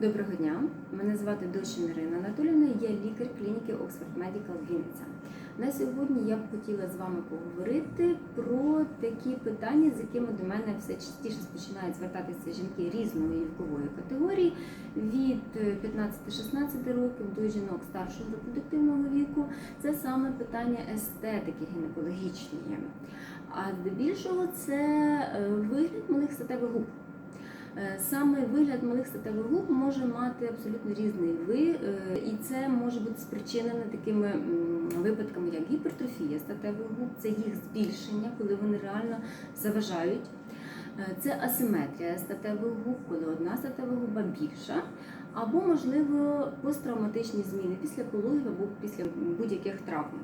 Доброго дня, мене звати Дощин Ірина Анатолівна, я лікар клініки Oxford Medical Вінниця. На сьогодні я б хотіла з вами поговорити про такі питання, з якими до мене все частіше починають звертатися жінки різної вікової категорії від 15-16 років до жінок старшого репродуктивного віку. Це саме питання естетики гінекологічної. А здебільшого це е, вигляд малих статевих губ. Е, Саме вигляд малих статевих губ може мати абсолютно різний ви, е, і це може бути спричинене такими випадками, як гіпертрофія статевих губ, це їх збільшення, коли вони реально заважають. Е, Це асиметрія статевих губ, коли одна статева губа більша, або, можливо, посттравматичні зміни після пологів або після будь-яких травм.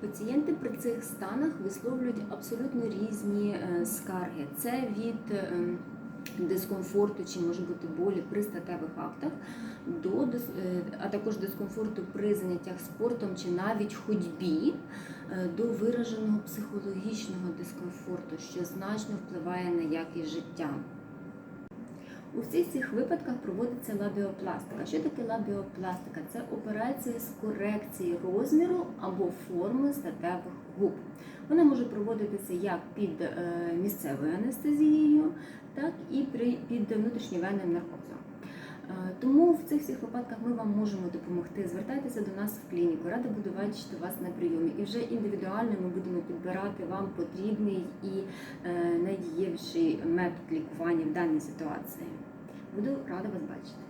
Пацієнти при цих станах висловлюють абсолютно різні скарги. Це від е, дискомфорту чи може бути болі при статевих актах, до, е, а також дискомфорту при заняттях спортом чи навіть ходьбі, е, до вираженого психологічного дискомфорту, що значно впливає на якість життя. У всіх цих випадках проводиться лабіопластика. Що таке лабіопластика? Це операція з корекції розміру або форми статевих губ. Вона може проводитися як під е, місцевою анестезією, так і при, під внутрішньовенним наркозом. Е, Тому в цих всіх випадках ми вам можемо допомогти. Звертайтеся до нас в клініку. Рада буду бачити вас на прийомі. І вже індивідуально ми будемо підбирати вам потрібний і е, найдієвіший метод лікування в даній ситуації. Буду рада вас бачити.